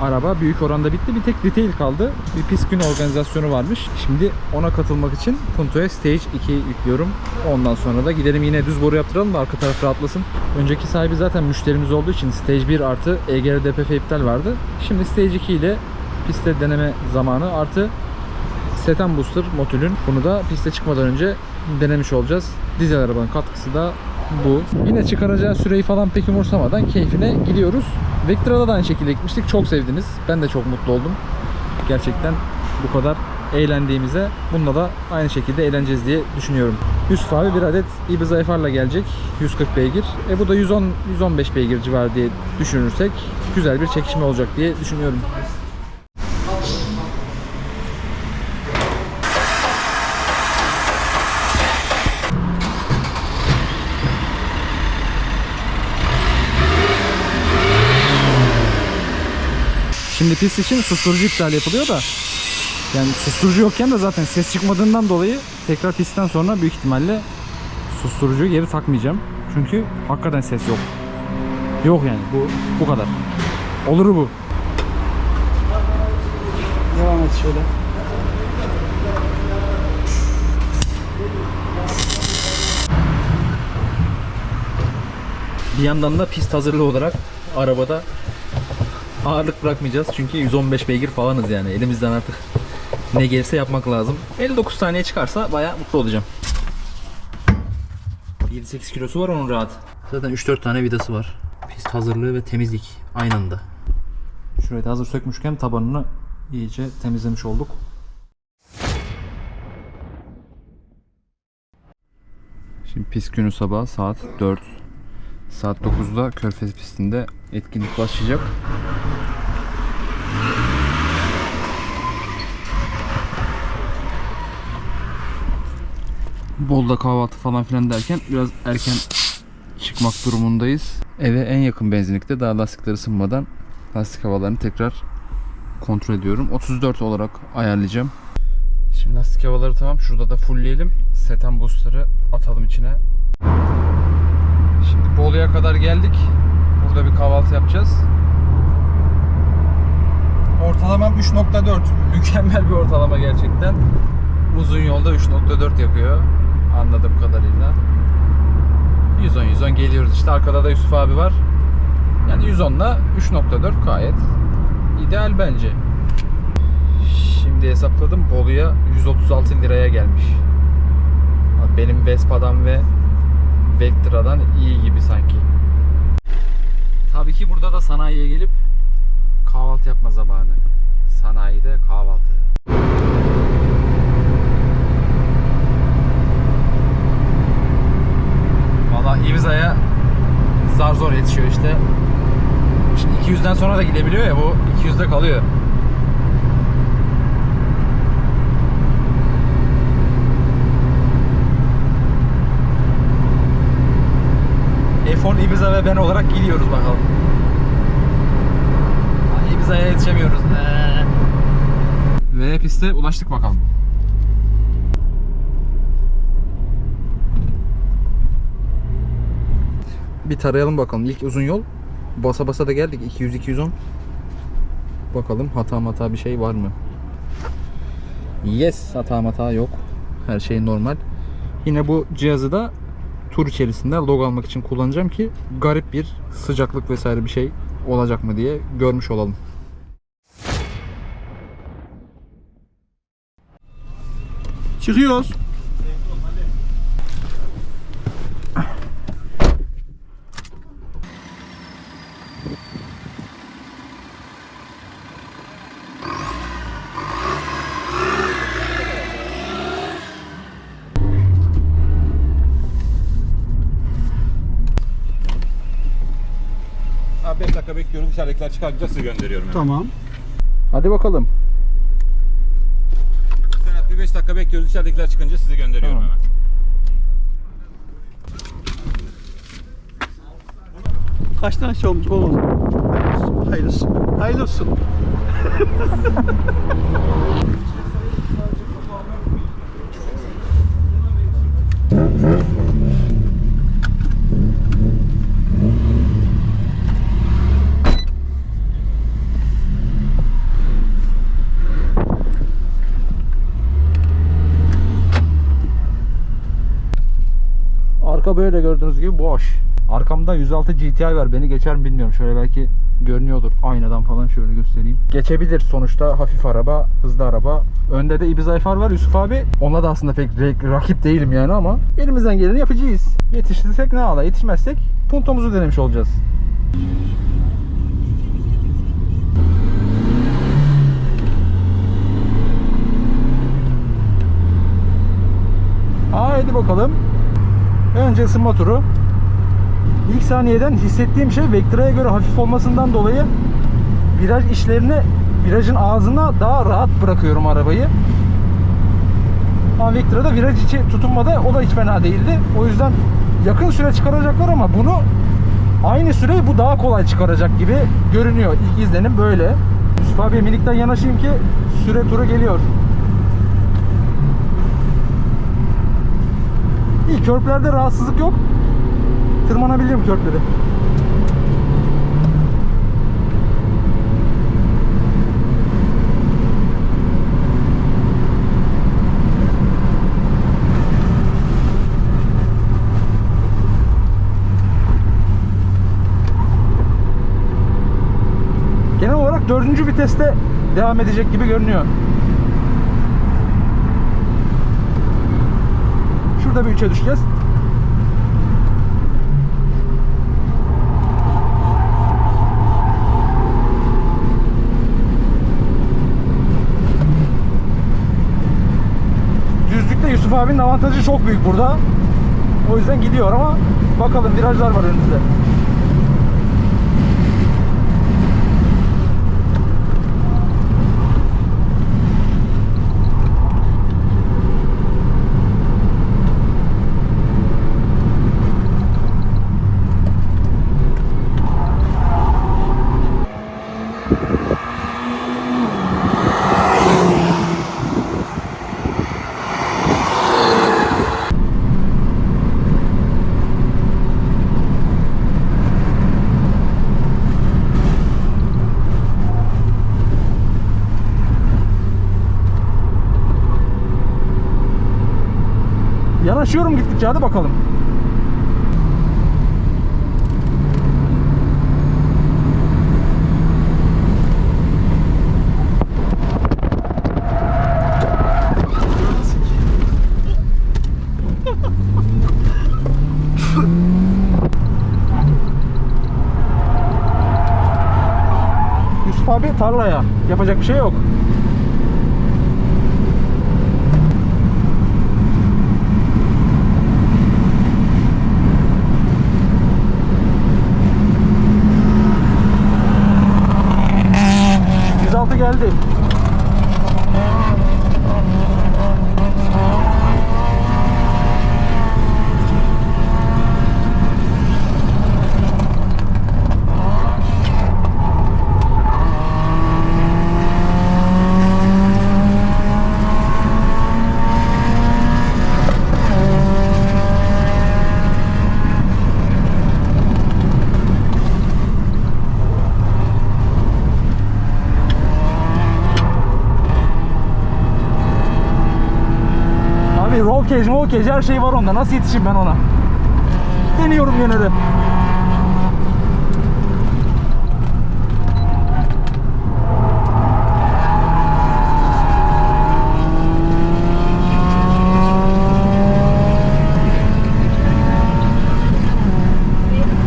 araba büyük oranda bitti. Bir tek detail kaldı. Bir pist gün organizasyonu varmış. Şimdi ona katılmak için Punto'ya Stage 2 yüklüyorum. Ondan sonra da gidelim yine düz boru yaptıralım da arka taraf rahatlasın. Önceki sahibi zaten müşterimiz olduğu için Stage 1 artı EGR DPF iptal vardı. Şimdi Stage 2 ile pistte deneme zamanı artı Setan Booster Motül'ün bunu da piste çıkmadan önce denemiş olacağız. Dizel arabanın katkısı da bu. Yine çıkaracağı süreyi falan pek umursamadan keyfine gidiyoruz. Vectra'da da aynı şekilde gitmiştik. Çok sevdiniz. Ben de çok mutlu oldum. Gerçekten bu kadar eğlendiğimize bununla da aynı şekilde eğleneceğiz diye düşünüyorum. Yusuf abi bir adet Ibiza FR'la gelecek. 140 beygir. E bu da 110 115 beygir civarı diye düşünürsek güzel bir çekişme olacak diye düşünüyorum. Pist için susturucu iptal yapılıyor da yani susturucu yokken de zaten ses çıkmadığından dolayı tekrar pistten sonra büyük ihtimalle susturucuyu geri takmayacağım. Çünkü hakikaten ses yok. Yok yani bu bu kadar. Oluru bu. Devam et şöyle. Bir yandan da pist hazırlığı olarak arabada ağırlık bırakmayacağız. Çünkü 115 beygir falanız yani. Elimizden artık ne gelirse yapmak lazım. 59 saniye çıkarsa bayağı mutlu olacağım. 7-8 kilosu var onun rahat. Zaten 3-4 tane vidası var. Pist hazırlığı ve temizlik aynı anda. Şurayı da hazır sökmüşken tabanını iyice temizlemiş olduk. Şimdi pist günü sabah saat 4. Saat 9'da Körfez pistinde etkinlik başlayacak. Bolda kahvaltı falan filan derken biraz erken çıkmak durumundayız. Eve en yakın benzinlikte daha lastikler ısınmadan lastik havalarını tekrar kontrol ediyorum. 34 olarak ayarlayacağım. Şimdi lastik havaları tamam. Şurada da fullleyelim. Seten boostları atalım içine. Şimdi Bolu'ya kadar geldik. Burada bir kahvaltı yapacağız. Ortalamam 3.4. Mükemmel bir ortalama gerçekten. Uzun yolda 3.4 yapıyor. Anladığım kadarıyla. 110 110 geliyoruz işte. Arkada da Yusuf abi var. Yani 110 ile 3.4 gayet ideal bence. Şimdi hesapladım. Bolu'ya 136 liraya gelmiş. Benim Vespa'dan ve Vectra'dan iyi gibi sanki. Tabii ki burada da sanayiye gelip kahvaltı yapma zamanı. Sanayide kahvaltı. Valla Ibiza'ya zar zor yetişiyor işte. Şimdi 200'den sonra da gidebiliyor ya bu 200'de kalıyor. F10 Ibiza ve ben olarak gidiyoruz bakalım. Ay, Ibiza'ya yetişemiyoruz. Ee. Ve piste ulaştık bakalım. Bir tarayalım bakalım. İlk uzun yol. Basa basa da geldik. 200-210. Bakalım hata hata bir şey var mı? Yes hata hata yok. Her şey normal. Yine bu cihazı da tur içerisinde log almak için kullanacağım ki garip bir sıcaklık vesaire bir şey olacak mı diye görmüş olalım. Çıkıyoruz. Dakika bekliyorum. Dışarıdakiler çıkarınca sizi gönderiyorum. hemen. Tamam. Hadi bakalım. Serhat bir 5 dakika bekliyoruz. Dışarıdakiler çıkınca sizi gönderiyorum Tamam. hemen. Kaç tane şey olmuş oğlum? Hayırlısı. Hayırlı olsun. Arka böyle gördüğünüz gibi boş. Arkamda 106 GTI var. Beni geçer mi bilmiyorum. Şöyle belki görünüyordur. Aynadan falan şöyle göstereyim. Geçebilir sonuçta hafif araba, hızlı araba. Önde de Ibiza FR var Yusuf abi. Ona da aslında pek rakip değilim yani ama elimizden geleni yapacağız. Yetiştirsek ne ala, yetişmezsek puntomuzu denemiş olacağız. Haydi bakalım. Önce ısınma turu. İlk saniyeden hissettiğim şey Vectra'ya göre hafif olmasından dolayı viraj işlerini virajın ağzına daha rahat bırakıyorum arabayı. Ama Vectra'da viraj içi tutunmada o da hiç fena değildi. O yüzden yakın süre çıkaracaklar ama bunu aynı süreyi bu daha kolay çıkaracak gibi görünüyor. İlk izlenim böyle. Yusuf abi minikten yanaşayım ki süre turu geliyor. Körplerde rahatsızlık yok. Tırmanabiliyorum körpleri. Genel olarak dördüncü viteste devam edecek gibi görünüyor. Şurada bir 3'e düşeceğiz. Düzlükte Yusuf abinin avantajı çok büyük burada. O yüzden gidiyor ama bakalım virajlar var önümüzde. Yanaşıyorum gittikçe hadi bakalım. Yusuf abi tarlaya. Yapacak bir şey yok. Roll cage her şey var onda. Nasıl yetişeyim ben ona? Deniyorum yine de.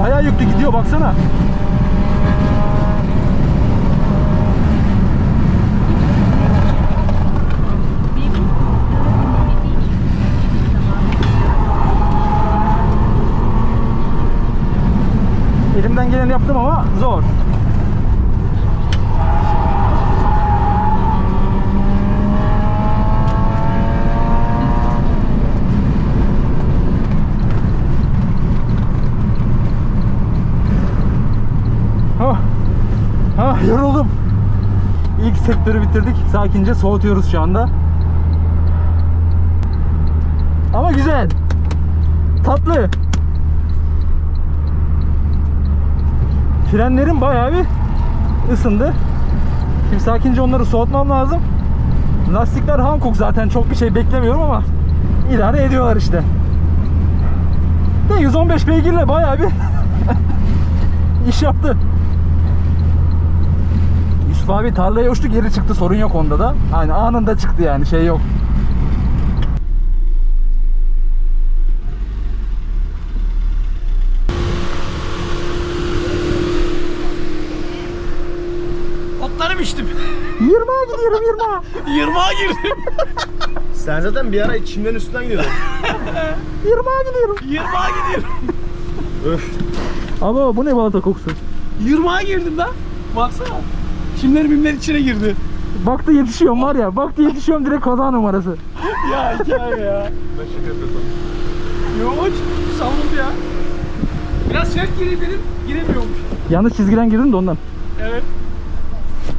Bayağı yüklü gidiyor baksana. Elimden geleni yaptım ama zor. Ha, ha yoruldum. İlk sektörü bitirdik. Sakince soğutuyoruz şu anda. Ama güzel. Tatlı. Frenlerim bayağı bir ısındı. Şimdi sakince onları soğutmam lazım. Lastikler Hankook zaten çok bir şey beklemiyorum ama idare ediyorlar işte. de 115 beygirle bayağı bir iş yaptı. Yusuf abi tarlaya uçtu geri çıktı sorun yok onda da. Hani anında çıktı yani şey yok. 20'a gidiyorum 20'a. 20'a girdim. Sen zaten bir ara çimlerin üstünden gidiyordun. 20'a gidiyorum. 20'a gidiyorum. Öf. Ama bu ne balata kokusu? 20'a girdim lan. Baksana. Çimler bimler içine girdi. Baktı yetişiyorum var ya. Baktı yetişiyorum direkt kaza numarası. Ya hikaye ya. Ben şaka yapıyorsam. Yok savundu ya. Biraz sert gireyim dedim. Giremiyormuş. Yanlış çizgiden girdin de ondan. Evet.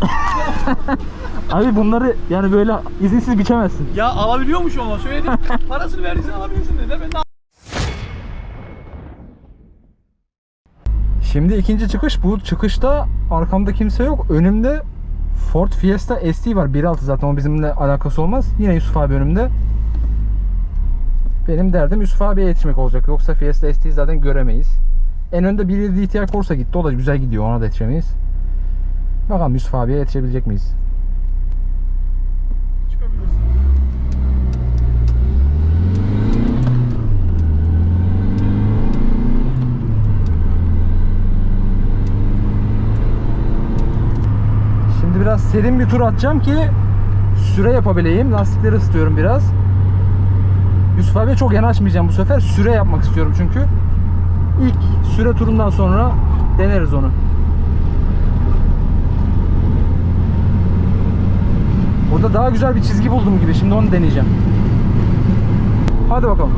Abi bunları yani böyle izinsiz biçemezsin. Ya alabiliyormuş ona söyledim. Parasını verdiysen alabilirsin dedi. Ben de Şimdi ikinci çıkış. Bu çıkışta arkamda kimse yok. Önümde Ford Fiesta ST var. 1.6 zaten o bizimle alakası olmaz. Yine Yusuf abi önümde. Benim derdim Yusuf abiye yetişmek olacak. Yoksa Fiesta ST'yi zaten göremeyiz. En önde 1.7 DTI Corsa gitti. O da güzel gidiyor. Ona da yetişemeyiz. Bakalım Yusuf abiye yetişebilecek miyiz? Şimdi biraz serin bir tur atacağım ki süre yapabileyim. Lastikleri ısıtıyorum biraz. Yusuf abiye çok yanaşmayacağım bu sefer. Süre yapmak istiyorum çünkü. İlk süre turundan sonra deneriz onu. Burada daha güzel bir çizgi buldum gibi. Şimdi onu deneyeceğim. Hadi bakalım.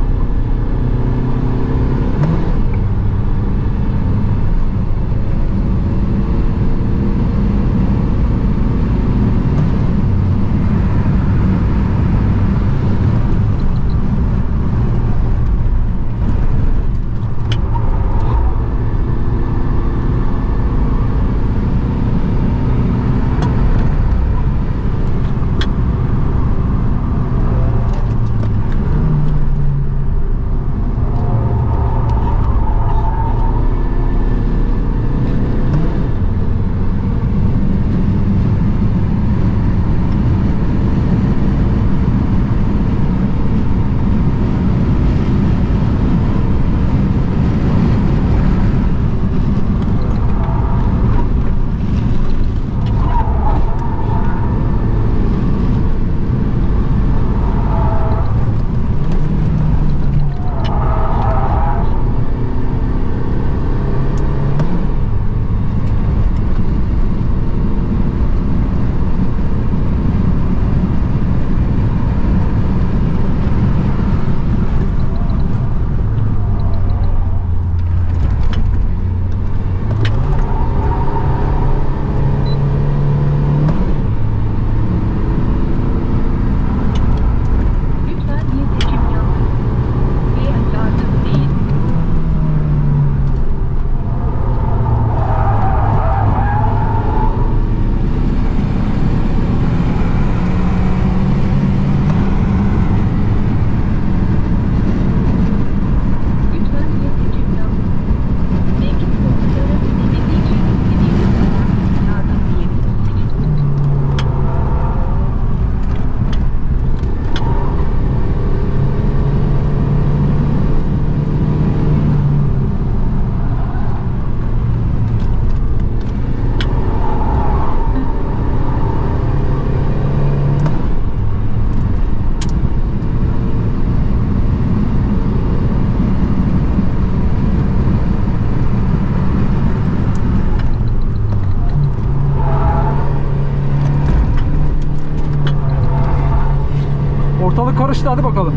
Karıştı hadi bakalım.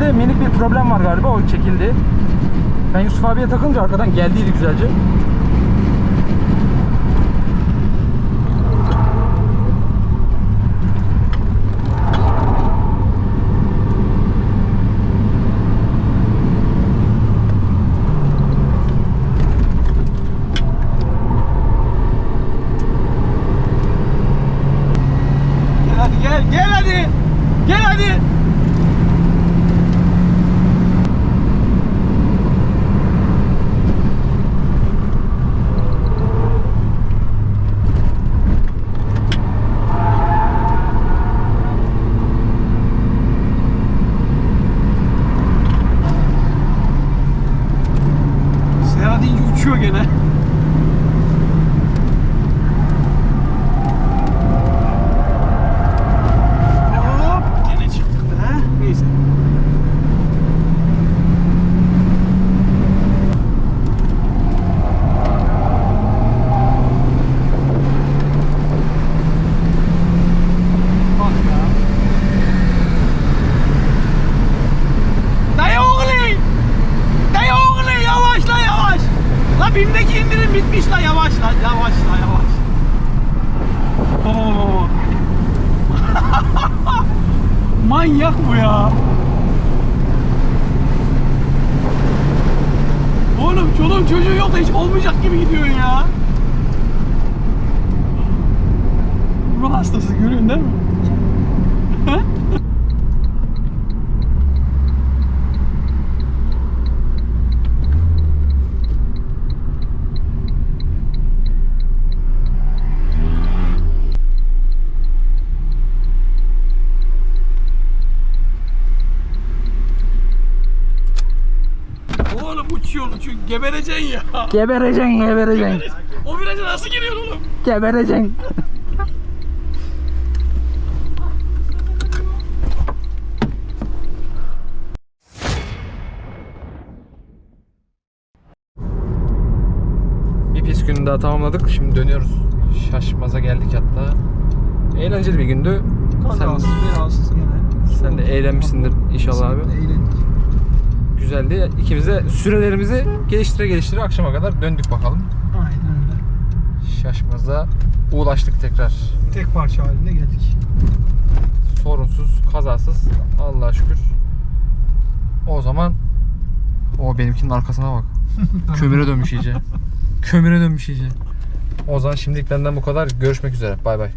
de minik bir problem var galiba o çekildi. Ben Yusuf abiye takınca arkadan geldiydi güzelce. Gel hadi. Gel hadi. Serhat deyince uçuyor gene. Hop gene çıktık da ha. Neyse. Bak ya. Dayı oğlu! Dayı oğlu yavaş la yavaş! La BİM'deki indirim bitmiş la yavaş la yavaş la yavaş. Oo. Manyak bu ya. Oğlum çoluğun çocuğu yok da hiç olmayacak gibi gidiyorsun ya. Ruh hastası görüyorsun değil mi? Oğlum uçuyorsun çünkü gebereceksin ya. Gebereceksin, gebereceksin. O viraja nasıl giriyorsun oğlum? Gebereceksin. Bir pis günü daha tamamladık. Şimdi dönüyoruz. Şaşmaza geldik hatta. Eğlenceli bir gündü. Sen, Kazasız belasız yine. sen de eğlenmişsindir inşallah abi. Eğlendik. Güzeldi. İkimiz de sürelerimizi geliştire geliştire akşama kadar döndük bakalım. Aynen öyle. Şaşmaza ulaştık tekrar. Tek parça halinde geldik. sorunsuz, kazasız. Allah'a şükür. O zaman o benimkinin arkasına bak. Kömüre dönmüş iyice. Kömüre dönmüş iyice. O zaman şimdilik benden bu kadar. Görüşmek üzere. Bay bay.